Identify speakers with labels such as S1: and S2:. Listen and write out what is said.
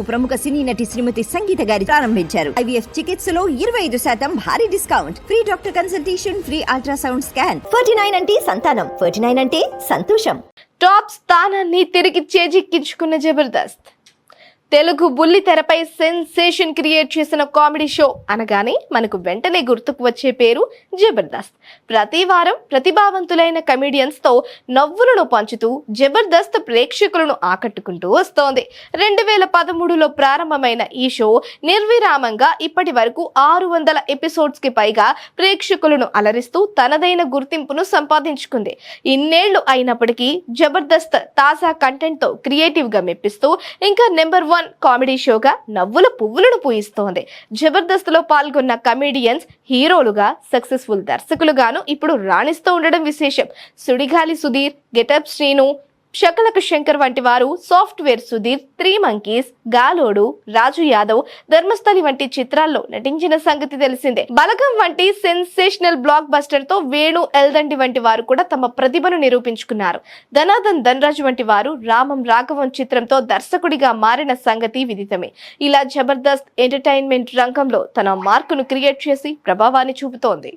S1: ప్రముఖ సినీ నటి శ్రీమతి సంగీత గారి ప్రారంభించారు. ఐవీఎఫ్ చికిత్సలో ఇరవై ఐదు శాతం భారీ discount. Free doctor consultation free ultrasound scan. Ferty nine అంటే సంతానం. ఫోర్టీ నైన్ అంటే సంతోషం.
S2: టాప్ స్థానాన్ని తిరిగి చేజిక్కించుకున్న జబర్దస్త్. తెలుగు బుల్లి తెరపై సెన్సేషన్ క్రియేట్ చేసిన కామెడీ షో అనగానే మనకు వెంటనే గుర్తుకు వచ్చే పేరు జబర్దస్త్. ప్రతి వారం ప్రతిభావంతులైన కమెడియన్స్తో నవ్వులను పంచుతూ జబర్దస్త్ ప్రేక్షకులను ఆకట్టుకుంటూ వస్తోంది. రెండు వేల పదమూడులో ప్రారంభమైన ఈ షో నిర్విరామంగా ఇప్పటి వరకు ఆరు వందల ఎపిసోడ్స్కి పైగా ప్రేక్షకులను అలరిస్తూ తనదైన గుర్తింపును సంపాదించుకుంది. ఇన్నేళ్ళు అయినప్పటికీ జబర్దస్త్ తాజా కంటెంట్తో క్రియేటివ్గా మెప్పిస్తూ ఇంకా నెంబర్ వన్ కామెడీ షోగా నవ్వుల పువ్వులను పూయిస్తోంది. జబర్దస్త్లో పాల్గొన్న కమెడియన్స్ హీరోలుగా సక్సెస్ఫుల్ దర్శకులుగాను ఇప్పుడు రాణిస్తూ ఉండడం విశేషం. సుడిగాలి సుధీర్ గెటప్ శ్రీను శకలక శంకర్ వంటి వారు software Sudheer three monkeys Galodu Raju Yadav Dharmasthali వంటి చిత్రాల్లో నటించిన సంగతి తెలిసిందే. బలగం వంటి సెన్సేషనల్ బ్లాక్ బస్టర్తో వేణు ఎల్దండి వంటి వారు కూడా తమ ప్రతిభను నిరూపించుకున్నారు. ధనాదన్ ధనరాజ్ వంటి వారు రామం రాఘవం చిత్రంతో దర్శకుడిగా మారిన సంగతి విదితమే. ఇలా జబర్దస్త్ ఎంటర్టైన్మెంట్ రంగంలో తన మార్కును క్రియేట్ చేసి ప్రభావాన్ని చూపుతోంది.